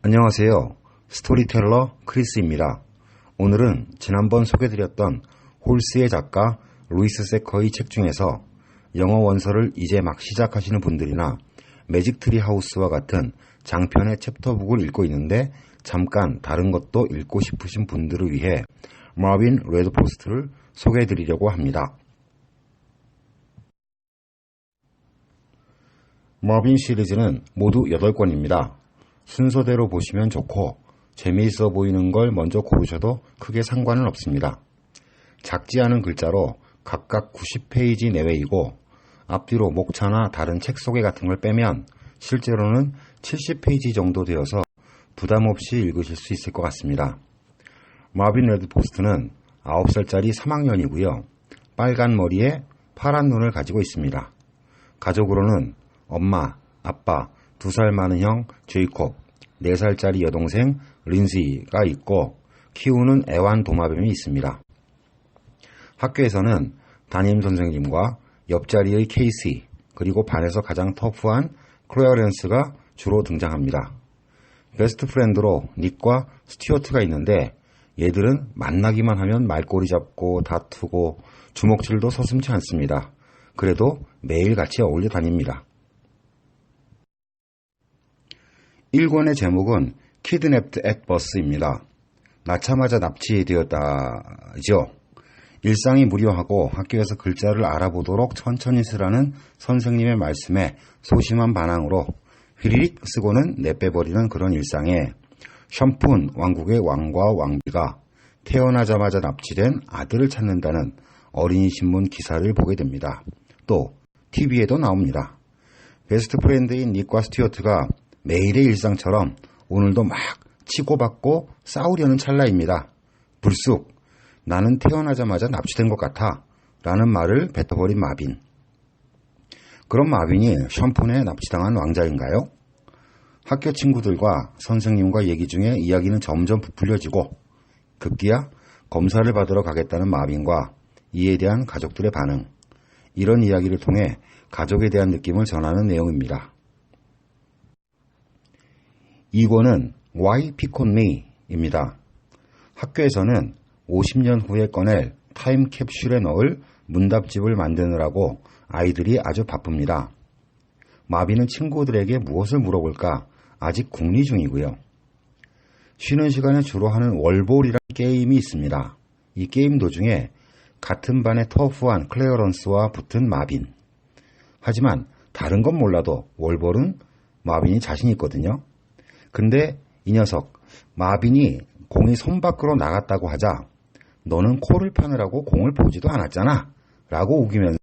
안녕하세요. 스토리텔러 크리스입니다. 오늘은 지난번 소개드렸던 홀스의 작가 루이스 세커의 책 중에서 영어 원서를 이제 막 시작하시는 분들이나 매직트리 하우스와 같은 장편의 챕터북을 읽고 있는데 잠깐 다른 것도 읽고 싶으신 분들을 위해 마빈 레드포스트를 소개해드리려고 합니다. 마빈 시리즈는 모두 8권입니다. 순서대로 보시면 좋고 재미있어 보이는 걸 먼저 고르셔도 크게 상관은 없습니다. 작지 않은 글자로 각각 90페이지 내외이고 앞뒤로 목차나 다른 책 소개 같은 걸 빼면 실제로는 70페이지 정도 되어서 부담 없이 읽으실 수 있을 것 같습니다. 마빈 레드포스트는 9살짜리 3학년이고요. 빨간 머리에 파란 눈을 가지고 있습니다. 가족으로는 엄마, 아빠, 두 살 많은 형 제이콥, 4살짜리 여동생 린시가 있고 키우는 애완 도마뱀이 있습니다. 학교에서는 담임 선생님과 옆자리의 케이시, 그리고 반에서 가장 터프한 클레어렌스가 주로 등장합니다. 베스트 프렌드로 닉과 스튜어트가 있는데 얘들은 만나기만 하면 말꼬리 잡고 다투고 주먹질도 서슴지 않습니다. 그래도 매일 같이 어울려 다닙니다. 1권의 제목은 키드냅트 앳 버스입니다. 낳자마자 납치되었다죠. 일상이 무료하고 학교에서 글자를 알아보도록 천천히 쓰라는 선생님의 말씀에 소심한 반항으로 휘리릭 쓰고는 내빼버리는 그런 일상에 샴푼 왕국의 왕과 왕비가 태어나자마자 납치된 아들을 찾는다는 어린이 신문 기사를 보게 됩니다. 또 TV에도 나옵니다. 베스트 프렌드인 닉과 스튜어트가 매일의 일상처럼 오늘도 막 치고받고 싸우려는 찰나입니다. 불쑥 나는 태어나자마자 납치된 것 같아 라는 말을 뱉어버린 마빈. 그럼 마빈이 샴폰에 납치당한 왕자인가요? 학교 친구들과 선생님과 얘기 중에 이야기는 점점 부풀려지고 급기야 검사를 받으러 가겠다는 마빈과 이에 대한 가족들의 반응. 이런 이야기를 통해 가족에 대한 느낌을 전하는 내용입니다. 2권은 Why Pick on Me입니다. 학교에서는 50년 후에 꺼낼 타임캡슐에 넣을 문답집을 만드느라고 아이들이 아주 바쁩니다. 마비는 친구들에게 무엇을 물어볼까 아직 궁리 중이고요. 쉬는 시간에 주로 하는 월볼이라는 게임이 있습니다. 이 게임 도중에 같은 반의 터프한 클레어런스와 붙은 마빈. 하지만 다른 건 몰라도 월볼은 마빈이 자신 있거든요. 근데 이 녀석 마빈이 공이 손 밖으로 나갔다고 하자 너는 코를 파느라고 공을 보지도 않았잖아 라고 우기면서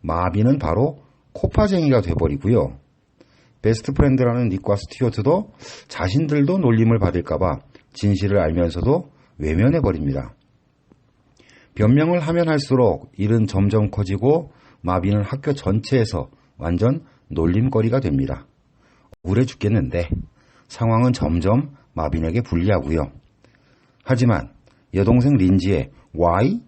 마빈은 바로 코파쟁이가 돼버리고요. 베스트 프렌드라는 닉과 스튜어트도 자신들도 놀림을 받을까봐 진실을 알면서도 외면해버립니다. 변명을 하면 할수록 일은 점점 커지고 마빈은 학교 전체에서 완전 놀림거리가 됩니다. 억울해 죽겠는데 상황은 점점 마빈에게 불리하고요. 하지만 여동생 린지의 why?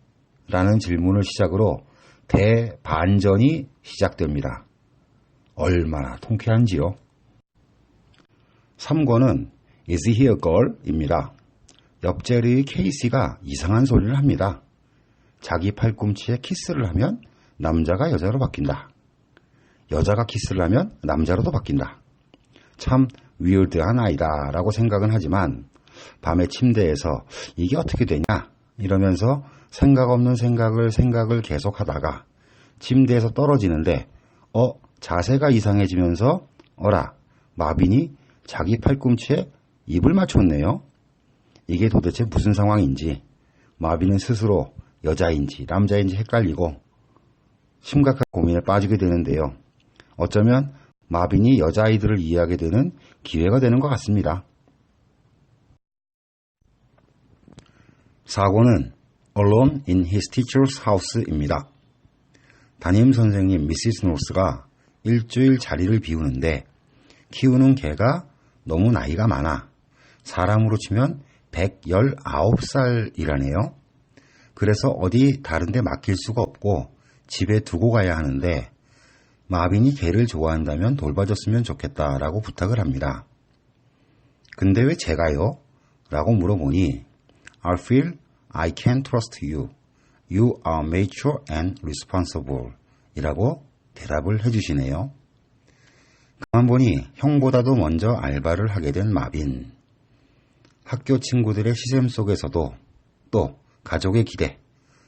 라는 질문을 시작으로 대반전이 시작됩니다. 얼마나 통쾌한지요. 3권은 Is he a girl? 입니다. 옆자리의 케이시가 이상한 소리를 합니다. 자기 팔꿈치에 키스를 하면 남자가 여자로 바뀐다. 여자가 키스를 하면 남자로도 바뀐다. 참 위얼드한 아이다 라고 생각은 하지만 밤에 침대에서 이게 어떻게 되냐 이러면서 생각 없는 생각을 생각을 계속 하다가 침대에서 떨어지는데 어 자세가 이상해지면서 어라 마빈이 자기 팔꿈치에 입을 맞췄네요. 이게 도대체 무슨 상황인지 마빈은 스스로 여자인지 남자인지 헷갈리고 심각한 고민에 빠지게 되는데요. 어쩌면 마빈이 여자아이들을 이해하게 되는 기회가 되는 것 같습니다. 4권은 Alone in His Teacher's House입니다. 담임 선생님 미시스 노스가 일주일 자리를 비우는데 키우는 개가 너무 나이가 많아. 사람으로 치면 119살이라네요. 그래서 어디 다른 데 맡길 수가 없고 집에 두고 가야 하는데 마빈이 개를 좋아한다면 돌봐줬으면 좋겠다라고 부탁을 합니다. 근데 왜 제가요? 라고 물어보니 I feel I can trust you. You are mature and responsible. 이라고 대답을 해주시네요. 그만 보니 형보다도 먼저 알바를 하게 된 마빈. 학교 친구들의 시샘 속에서도 또 가족의 기대,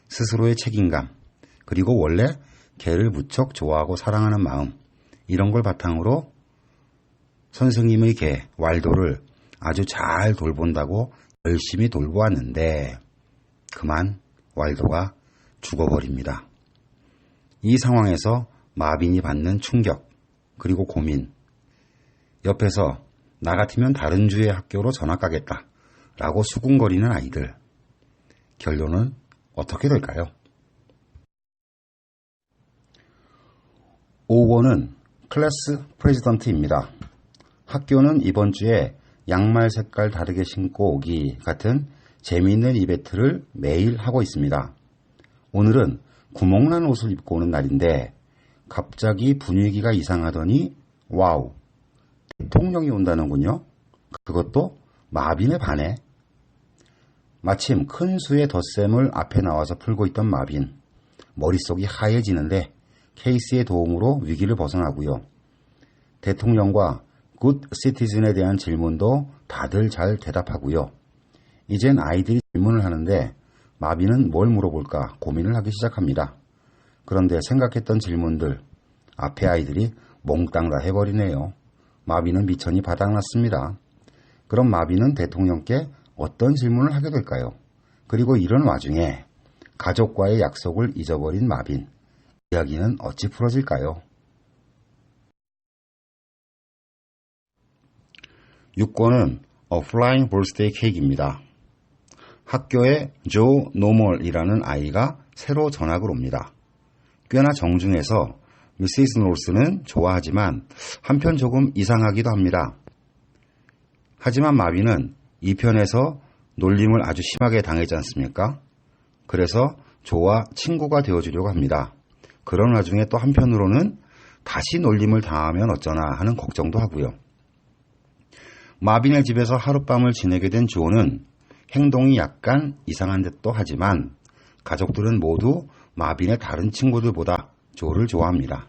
스스로의 책임감, 그리고 원래 개를 무척 좋아하고 사랑하는 마음, 이런 걸 바탕으로 선생님의 개, 왈도를 아주 잘 돌본다고 열심히 돌보았는데, 그만 왈도가 죽어버립니다. 이 상황에서 마빈이 받는 충격, 그리고 고민. 옆에서 나 같으면 다른 주의 학교로 전학 가겠다. 라고 수군거리는 아이들. 결론은 어떻게 될까요? 5번은 클래스 프레지던트입니다. 학교는 이번 주에 양말 색깔 다르게 신고 오기 같은 재미있는 이벤트를 매일 하고 있습니다. 오늘은 구멍난 옷을 입고 오는 날인데 갑자기 분위기가 이상하더니 와우 대통령이 온다는군요. 그것도 마빈의 반에 마침 큰 수의 덧셈을 앞에 나와서 풀고 있던 마빈 머릿속이 하얘지는데 케이스의 도움으로 위기를 벗어나고요. 대통령과 굿 시티즌에 대한 질문도 다들 잘 대답하고요. 이젠 아이들이 질문을 하는데 마빈은 뭘 물어볼까 고민을 하기 시작합니다. 그런데 생각했던 질문들 앞에 아이들이 몽땅 다 해버리네요. 마빈은 미천이 바닥났습니다. 그럼 마빈은 대통령께 어떤 질문을 하게 될까요? 그리고 이런 와중에 가족과의 약속을 잊어버린 마빈. 이야기는 어찌 풀어질까요? 6권은 A Flying Birthday Cake입니다. 학교에 조 노멀이라는 아이가 새로 전학을 옵니다. 꽤나 정중해서 미시스 노스는 좋아하지만 한편 조금 이상하기도 합니다. 하지만 마비는 이 편에서 놀림을 아주 심하게 당했지 않습니까? 그래서 조와 친구가 되어주려고 합니다. 그런 와중에 또 한편으로는 다시 놀림을 당하면 어쩌나 하는 걱정도 하고요. 마빈의 집에서 하룻밤을 지내게 된 조는 행동이 약간 이상한 듯도 하지만 가족들은 모두 마빈의 다른 친구들보다 조를 좋아합니다.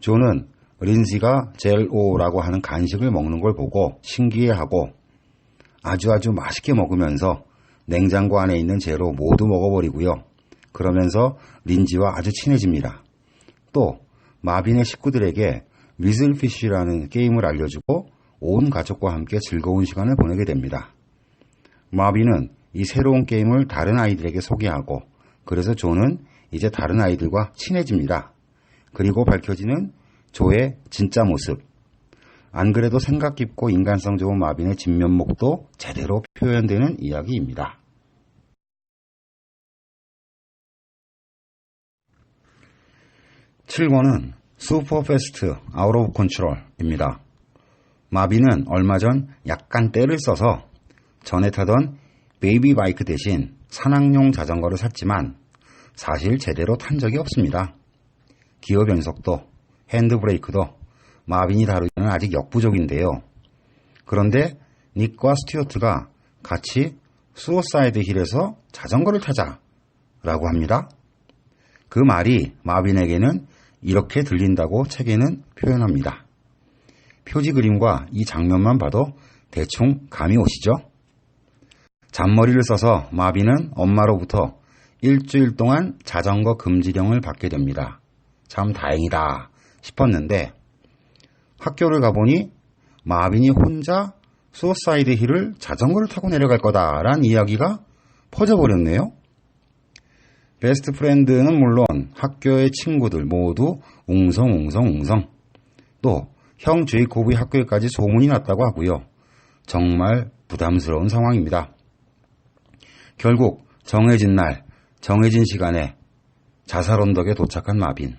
조는 린시가 젤오라고 하는 간식을 먹는 걸 보고 신기해하고 아주 아주 맛있게 먹으면서 냉장고 안에 있는 재로 모두 먹어버리고요. 그러면서 린지와 아주 친해집니다. 또 마빈의 식구들에게 위즐피쉬라는 게임을 알려주고 온 가족과 함께 즐거운 시간을 보내게 됩니다. 마빈은 이 새로운 게임을 다른 아이들에게 소개하고 그래서 조는 이제 다른 아이들과 친해집니다. 그리고 밝혀지는 조의 진짜 모습. 안 그래도 생각 깊고 인간성 좋은 마빈의 진면목도 제대로 표현되는 이야기입니다. 7권은 슈퍼페스트 아웃 오브 컨트롤입니다. 마빈은 얼마 전 약간 때를 써서 전에 타던 베이비 바이크 대신 산악용 자전거를 샀지만 사실 제대로 탄 적이 없습니다. 기어 변속도, 핸드브레이크도 마빈이 다루기는 아직 역부족인데요. 그런데 닉과 스튜어트가 같이 수어사이드 힐에서 자전거를 타자 라고 합니다. 그 말이 마빈에게는 이렇게 들린다고 책에는 표현합니다. 표지 그림과 이 장면만 봐도 대충 감이 오시죠? 잔머리를 써서 마빈은 엄마로부터 일주일 동안 자전거 금지령을 받게 됩니다. 참 다행이다 싶었는데 학교를 가보니 마빈이 혼자 수어사이드 힐을 자전거를 타고 내려갈 거다라는 이야기가 퍼져버렸네요. 베스트 프렌드는 물론 학교의 친구들 모두 웅성웅성웅성 또 형 제이코브의 학교에까지 소문이 났다고 하고요. 정말 부담스러운 상황입니다. 결국 정해진 날, 정해진 시간에 자살 언덕에 도착한 마빈.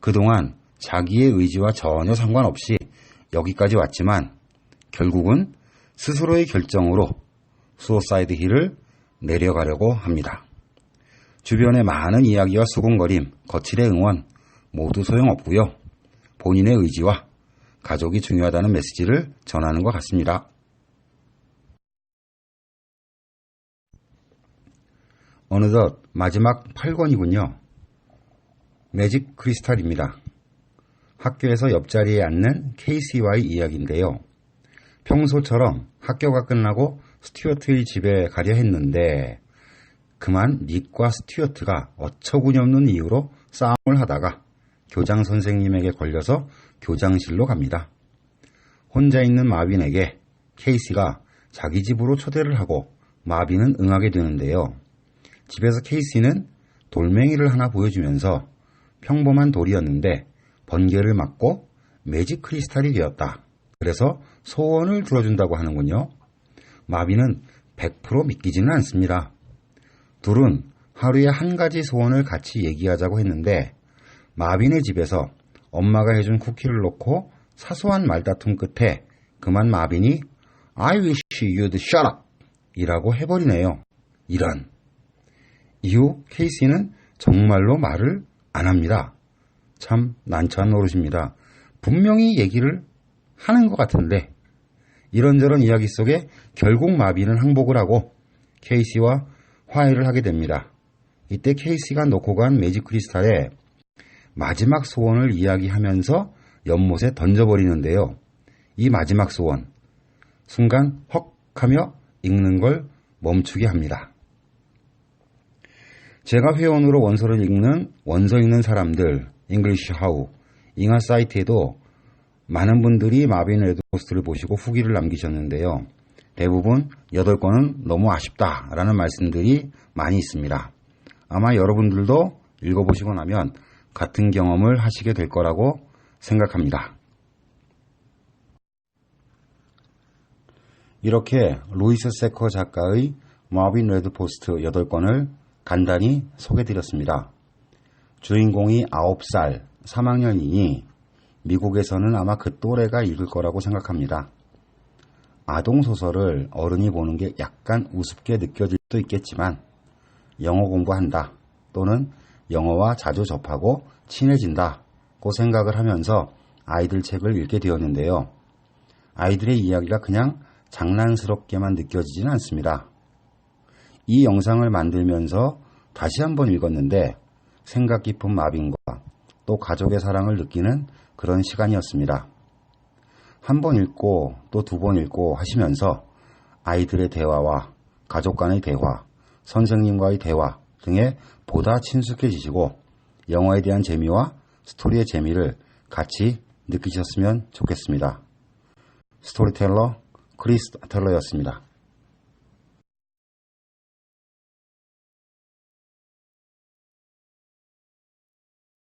그동안 자기의 의지와 전혀 상관없이 여기까지 왔지만 결국은 스스로의 결정으로 수어사이드 힐을 내려가려고 합니다. 주변의 많은 이야기와 수군거림, 거칠의 응원 모두 소용없고요. 본인의 의지와 가족이 중요하다는 메시지를 전하는 것 같습니다. 어느덧 마지막 8권이군요. 매직 크리스탈입니다. 학교에서 옆자리에 앉는 KCY 이야기인데요. 평소처럼 학교가 끝나고 스튜어트의 집에 가려 했는데 그만 닉과 스튜어트가 어처구니없는 이유로 싸움을 하다가 교장 선생님에게 걸려서 교장실로 갑니다. 혼자 있는 마빈에게 케이시가 자기 집으로 초대를 하고 마빈은 응하게 되는데요. 집에서 케이시는 돌멩이를 하나 보여주면서 평범한 돌이었는데 번개를 맞고 매직 크리스탈이 되었다. 그래서 소원을 들어준다고 하는군요. 마빈은 100% 믿기지는 않습니다. 둘은 하루에 한 가지 소원을 같이 얘기하자고 했는데 마빈의 집에서 엄마가 해준 쿠키를 놓고 사소한 말다툼 끝에 그만 마빈이 I wish you'd shut up 이라고 해버리네요. 이런. 이후 케이시는 정말로 말을 안 합니다. 참 난처한 노릇입니다. 분명히 얘기를 하는 것 같은데 이런저런 이야기 속에 결국 마비는 항복을 하고 케이시와 화해를 하게 됩니다. 이때 케이시가 놓고 간 매직 크리스탈에 마지막 소원을 이야기하면서 연못에 던져버리는데요. 이 마지막 소원 순간 헉 하며 읽는 걸 멈추게 합니다. 제가 회원으로 원서를 읽는 원서 읽는 사람들 잉글리시 하우 잉하 사이트에도 많은 분들이 마빈 레드포스트를 보시고 후기를 남기셨는데요. 대부분 8건은 너무 아쉽다라는 말씀들이 많이 있습니다. 아마 여러분들도 읽어보시고 나면 같은 경험을 하시게 될 거라고 생각합니다. 이렇게 루이스 세커 작가의 마빈 레드포스트 8권을 간단히 소개드렸습니다. 주인공이 9살 3학년이니 미국에서는 아마 그 또래가 읽을 거라고 생각합니다. 아동 소설을 어른이 보는 게 약간 우습게 느껴질 수도 있겠지만 영어 공부한다 또는 영어와 자주 접하고 친해진다고 생각을 하면서 아이들 책을 읽게 되었는데요. 아이들의 이야기가 그냥 장난스럽게만 느껴지지는 않습니다. 이 영상을 만들면서 다시 한번 읽었는데 생각 깊은 마빈과 또 가족의 사랑을 느끼는 그런 시간이었습니다. 한 번 읽고 또 두 번 읽고 하시면서 아이들의 대화와 가족 간의 대화, 선생님과의 대화 등에 보다 친숙해지시고 영어에 대한 재미와 스토리의 재미를 같이 느끼셨으면 좋겠습니다. 스토리텔러 크리스 텔러였습니다.